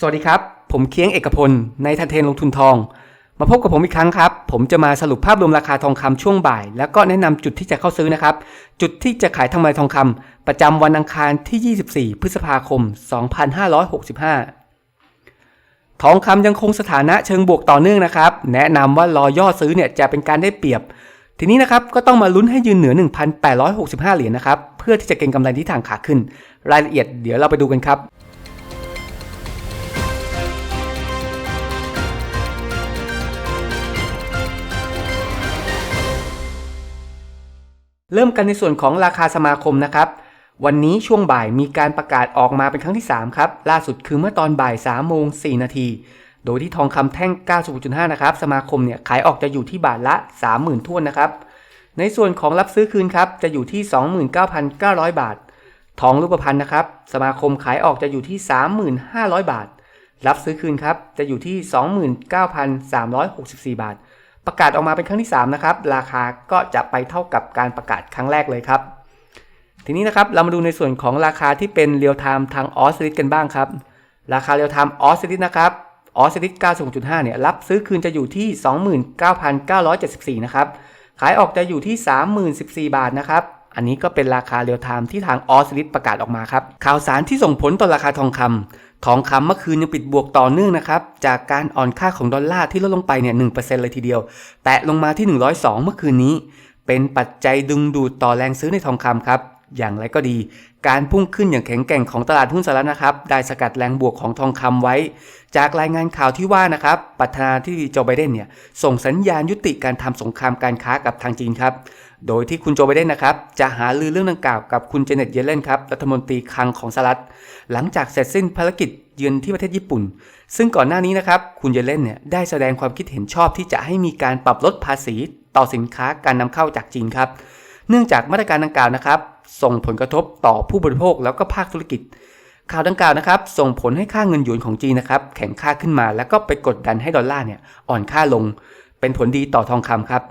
สวัสดีครับ ผมเคียงเอกพล ในทันเทนลงทุนทอง มาพบกับผมอีกครั้งครับ ผมจะมาสรุปภาพรวมราคาทองคำช่วงบ่าย แล้วก็แนะนำจุดที่จะเข้าซื้อนะครับ จุดที่จะขายทำกำไรทองคำประจำวันอังคารที่ 24 พฤษภาคม 2565 ทองคำยังคงสถานะเชิงบวกต่อเนื่องนะครับ แนะนำว่ารอย่อซื้อเนี่ยจะเป็นการได้เปรียบ ทีนี้นะครับก็ต้องมาลุ้นให้ยืนเหนือ 1,865 เหรียญนะครับ เพื่อที่จะเก็งกำไรที่ทางขาขึ้น รายละเอียดเดี๋ยวเราไปดูกันครับ เริ่มกันในส่วนของราคาสมาคมนะครับวันนี้ช่วงบ่ายมีการประกาศออกมาเป็นครั้งที่ 3 ครับ ล่าสุดคือเมื่อตอนบ่าย3โมง4นาที โดยที่ทองคำแท่ง 96.5 นะครับ สมาคมเนี่ยขายออกจะอยู่ที่บาทละ 30,000ท้วนนะครับ ในส่วนของรับซื้อคืนครับ จะอยู่ที่ 29,900 บาท ทองรูปพรรณนะครับ สมาคมขายออกจะอยู่ที่ 3,500 บาท รับซื้อคืนครับ จะอยู่ที่ 29,364 บาท ประกาศออกมาเป็นครั้งที่ 3 นะครับ ราคาก็จะไปเท่ากับการประกาศครั้งแรกเลยครับ ทีนี้นะครับเรามาดูในส่วนของราคาที่เป็นเรียลไทม์ทางออสซิลิตกันบ้างครับ ราคาเรียลไทม์ออสซิลิตนะครับออสซิลิต96.5 เนี่ยรับซื้อคืนจะอยู่ที่ 29,974 นะครับ ขายออกจะอยู่ที่ 30,14 บาทนะครับ อันนี้ก็เป็นราคาเรียลไทม์ที่ทางออสลิตประกาศออกมาครับ ข่าวสารที่ส่งผลต่อราคาทองคำทองคำเมื่อคืนยังปิดบวกต่อเนื่องนะครับ จากการอ่อนค่าของดอลลาร์ที่ลดลงไปเนี่ย1%เลยทีเดียว แตะลงมาที่ 102 เมื่อคืนนี้ เป็นปัจจัยดึงดูดต่อแรงซื้อในทองคำครับอย่างไรก็ดี การพุ่งขึ้นอย่างแข็งแกร่งของตลาดหุ้นสหรัฐนะครับ ได้สกัดแรงบวกของทองคำไว้ จากรายงานข่าวที่ว่านะครับประธานาธิบดีโจไบเดนเนี่ยส่งสัญญาณยุติการทำสงครามการค้ากับทางจีนครับ โดยที่คุณโจไบเดนนะครับ จะหาลือเรื่องดังกล่าวกับคุณเจเน็ตเยเลนครับรัฐมนตรีคลังของสหรัฐ หลังจากเสร็จสิ้นภารกิจเยือนที่ประเทศญี่ปุ่น ซึ่งก่อนหน้านี้นะครับคุณเยเลนเนี่ยได้แสดงความคิดเห็นชอบที่จะให้มีการปรับลดภาษีต่อสินค้าการนำเข้าจากจีนครับ เนื่องจากมาตรการดังกล่าวนะครับ ส่งผลกระทบต่อผู้บริโภคแล้วก็ภาคธุรกิจ ข่าวดังกล่าวนะครับ ส่งผลให้ค่าเงินหยวนของจีนนะครับ แข็งค่าขึ้นมาแล้วก็ไปกดดันให้ดอลลาร์เนี่ยอ่อนค่าลง เป็นผลดีต่อทองคำครับ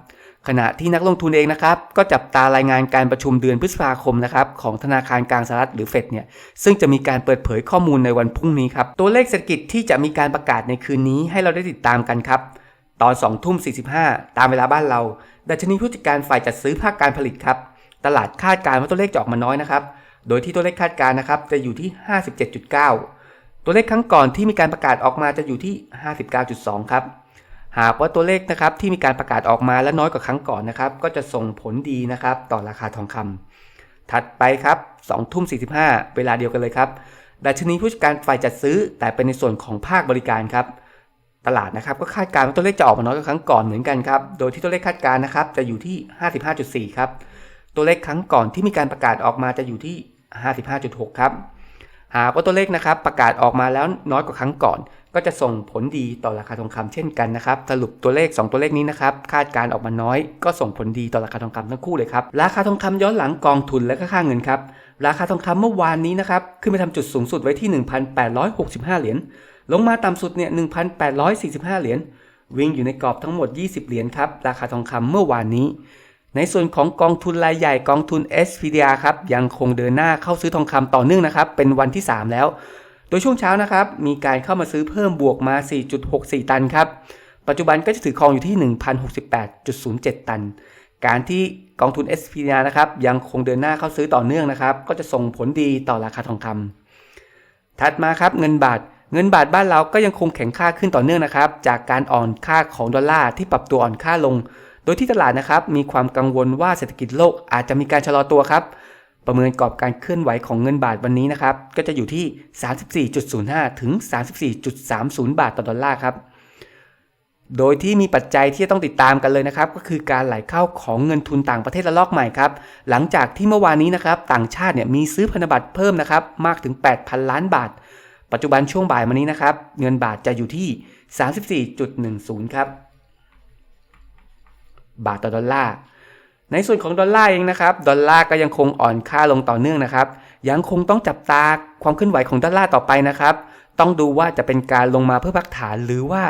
ขณะที่นักลงทุนเองนะครับก็จับตารายงานการประชุมเดือนพฤษภาคมนะครับของธนาคารกลางสหรัฐหรือเฟดเนี่ยซึ่งจะมีการเปิดเผยข้อมูลในวันพรุ่งนี้ครับตัวเลขเศรษฐกิจที่จะมีการประกาศในคืนนี้ให้เราได้ติดตามกันครับ ตอน2ทุ่ม45 ตามเวลาบ้านเรา ดัชนีผู้จัดการฝ่ายจัดซื้อภาคการผลิตครับตลาดคาดการณ์ว่าตัวเลขจะออกมาน้อยนะครับโดยที่ตัวเลขคาดการณ์นะครับจะอยู่ที่ 57.9 ตัวเลขครั้งก่อนที่มีการประกาศออกมาจะอยู่ที่ 59.2 ครับ หากว่าตัวเลขนะครับที่มีการประกาศออกมาและน้อยกว่าครั้งก่อนนะครับ ก็จะส่งผลดีนะครับต่อราคาทองคำถัดไปครับ2ทุ่ม45 เวลาเดียวกันเลยครับดัชนีผู้จัดการฝ่ายจัดซื้อ แต่เป็นในส่วนของภาคบริการครับตลาดนะครับก็คาดการณ์ว่าตัวเลขจะออกมาน้อยกว่าครั้งก่อนเหมือนกันครับ โดยที่ตัวเลขคาดการณ์นะครับจะอยู่ที่ 55.4 ครับ ตัวเลขครั้งก่อนที่มีการประกาศออกมาจะอยู่ที่ 55.6 ครับ หากว่าตัวเลขนะครับประกาศออกมาแล้วน้อยกว่าครั้งก่อน ก็จะส่งผลดีต่อราคาทองคำเช่นกันนะครับ สรุปตัวเลข 2 ตัวเลขนี้นะครับ คาดการออกมาน้อย ก็ส่งผลดีต่อราคาทองคำทั้งคู่เลยครับ ราคาทองคำย้อนหลังกองทุนและก็ค่าเงินครับ ราคาทองคำเมื่อวานนี้นะครับ ขึ้นไปทำจุดสูงสุดไว้ที่ 1,865 เหรียญ ลงมาต่ำสุดเนี่ย 1,845 เหรียญ วิ่งอยู่ในกรอบทั้งหมด 20 เหรียญครับ ราคาทองคำเมื่อวานนี้ ในส่วนของกองทุนรายใหญ่กองทุน SPDR ครับ ยังคงเดินหน้าเข้าซื้อทองคำต่อเนื่องนะครับ เป็นวันที่ 3 แล้ว ยช่วงเช้านะครับมีการเข้ามาซื้อเพิ่มบวกมา 4.64 ตันครับ ปัจจุบันก็จะถือครองอยู่ที่ 1,068.07 ตัน การที่กองทุน SPDR นะครับยังคงเดินหน้าเข้าซื้อต่อเนื่องนะครับ ก็จะส่งผลดีต่อราคาทองคำถัดมาครับเงินบาทเงินบาทบ้านเราก็ยังคงแข็งค่าขึ้นต่อเนื่องนะครับ จากการอ่อนค่าของดอลลาร์ที่ปรับตัวอ่อนค่าลง โดยที่ตลาดนะครับมีความกังวลว่าเศรษฐกิจโลกอาจจะมีการชะลอตัวครับ ประเมินกรอบการเคลื่อนไหวของเงินบาทวันนี้นะครับ ก็จะอยู่ที่ 34.05 ถึง 34.30 บาทต่อดอลลาร์ครับ โดยที่มีปัจจัยที่จะต้องติดตามกันเลยนะครับ ก็คือการไหลเข้าของเงินทุนต่างประเทศระลอกใหม่ครับ หลังจากที่เมื่อวานนี้นะครับ ต่างชาติเนี่ยมีซื้อพันธบัตรเพิ่มนะครับ มากถึง 8,000 ล้านบาท ปัจจุบันช่วงบ่ายมานี้นะครับ เงินบาทจะอยู่ที่ 34.10 ครับ บาทต่อดอลลาร์ ในส่วนของดอลลาร์เองนะครับ ดอลลาร์ก็ยังคงอ่อนค่าลงต่อเนื่องนะครับ ยังคงต้องจับตาความเคลื่อนไหวของดอลลาร์ต่อไปนะครับ ต้องดูว่าจะเป็นการลงมาเพื่อพักฐานหรือว่า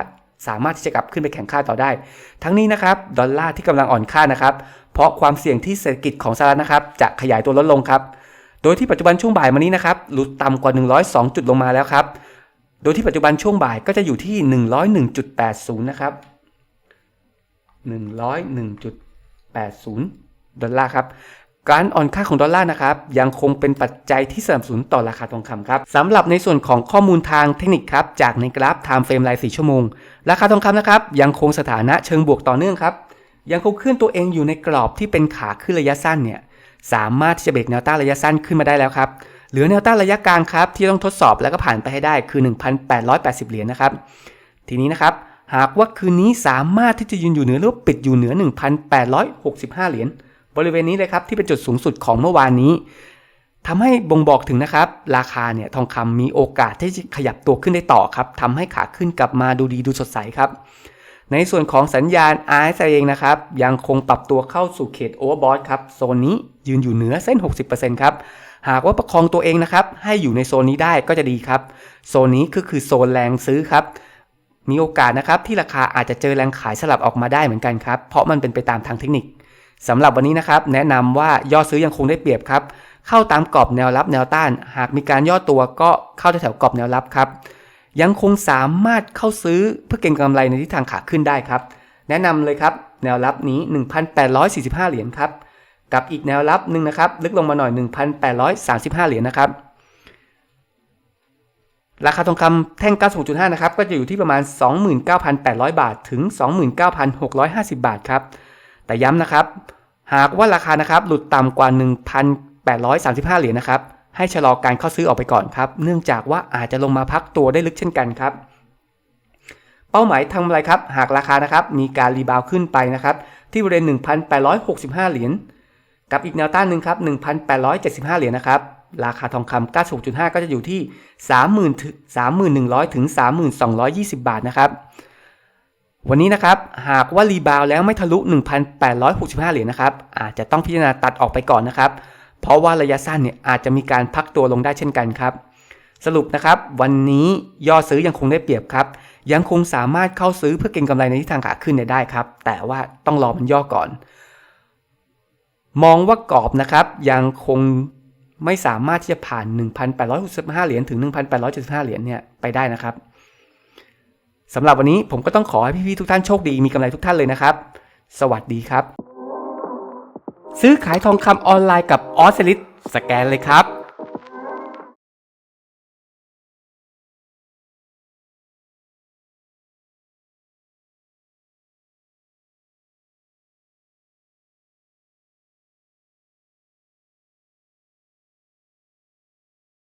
สามารถที่จะกลับขึ้นไปแข่งค่าต่อได้ ทั้งนี้นะครับดอลลาร์ที่กำลังอ่อนค่านะครับ เพราะความเสี่ยงที่เศรษฐกิจของสหรัฐนะครับ จะขยายตัวลดลงครับ โดยที่ปัจจุบันช่วงบ่ายมานี้นะครับหลุดต่ำกว่า 102 จุดลงมาแล้วครับ โดยที่ปัจจุบันช่วงบ่ายก็จะอยู่ที่ 101.80 นะครับ 101.80 80 ดอลลาร์ครับการอ่อนค่าของดอลลาร์นะครับยังคงเป็นปัจจัยที่สนับสนุนต่อราคาทองคำครับสำหรับในส่วนของข้อมูลทางเทคนิคครับจากในกราฟ Time Frame ราย4ชั่วโมง ราคาทองคำนะครับยังคงสถานะเชิงบวกต่อเนื่องครับยังคงเคลื่อนตัวเองอยู่ในกรอบที่เป็นขาขึ้นระยะสั้นเนี่ยสามารถที่จะเบรกแนวต้านระยะสั้นขึ้นมาได้แล้วครับเหลือแนวต้านระยะกลางครับที่ต้องทดสอบแล้วก็ผ่านไปให้ได้คือ 1,880 เหรียญนะครับทีนี้นะครับ หากว่าคืนนี้สามารถที่จะยืนอยู่เหนือหรือปิดอยู่เหนือ 1,865 เหรียญบริเวณนี้เลยครับที่เป็นจุดสูงสุดของเมื่อวานนี้ทำให้บ่งบอกถึงนะครับ ราคาเนี่ยทองคำมีโอกาสที่จะขยับตัวขึ้นได้ต่อครับทำให้ขาขึ้นกลับมาดูดีดูสดใสครับ ในส่วนของสัญญาณ RSI เองนะครับ ยังคงปรับตัวเข้าสู่เขตโอเวอร์บอทครับโซนนี้ยืนอยู่เหนือเส้น 60%ครับหากว่าประคองตัวเองนะครับให้อยู่ในโซนนี้ได้ก็จะดีครับ โซนนี้ก็คือโซนแรงซื้อครับ มีโอกาสนะครับที่ราคาอาจจะเจอแรงขายสลับออกมาได้เหมือนกันครับ เพราะมันเป็นไปตามทางเทคนิคสำหรับวันนี้นะครับ แนะนำว่ายอดซื้อยังคงได้เปรียบครับ เข้าตามกรอบแนวรับแนวต้าน หากมีการย่อตัวก็เข้าแถวกรอบแนวรับครับ ยังคงสามารถเข้าซื้อเพื่อเก็งกำไรในทิศทางขาขึ้นได้ครับ แนะนำเลยครับ แนวรับนี้ 1,845 เหรียญครับ กับอีกแนวรับหนึ่งนะครับ ลึกลงมาหน่อย 1,835 เหรียญนะครับ ราคาทองคำแท่ง 96.5 นะครับ ก็จะอยู่ที่ประมาณ 29,800 บาท ถึง 29,650 บาทครับ แต่ย้ำนะครับ หากว่าราคานะครับ หลุดต่ำกว่า 1,835 เหรียญนะครับ ให้ชะลอการเข้าซื้อออกไปก่อนครับ เนื่องจากว่าอาจจะลงมาพักตัวได้ลึกเช่นกันครับ เป้าหมายทำอะไรครับ หากราคานะครับ มีการรีบาวขึ้นไปนะครับ ที่บริเวณ 1,865 เหรียญ กับอีกแนวต้านหนึ่งครับ 1,875 เหรียญนะครับ ราคาทองคำ96.5 ก็จะอยู่ที่ 30,000ถึง3,100 ถึง 3,220 บาทนะครับ วันนี้นะครับ หากว่ารีบาวแล้วไม่ทะลุ 1,865 เหรียญนะครับ อาจจะต้องพิจารณาตัดออกไปก่อนนะครับ เพราะว่าระยะสั้นเนี่ยอาจจะมีการพักตัวลงได้เช่นกันครับ สรุปนะครับ วันนี้ยอดซื้อยังคงได้เปรียบครับ ยังคงสามารถเข้าซื้อเพื่อเก็งกำไรในทิศทางขาขึ้นได้ครับ แต่ว่าต้องรอมันย่อก่อนมองว่ากรอบนะครับยังคง ไม่สามารถที่จะผ่าน 1,865 เหรียญถึง 1,875 เหรียญเนี่ยไปได้นะครับสำหรับวันนี้ผมก็ต้องขอให้พี่ๆทุกท่านโชคดีมีกำไรทุกท่านเลยนะครับ สวัสดีครับ ซื้อขายทองคำออนไลน์กับออสเซลิสสแกนเลยครับ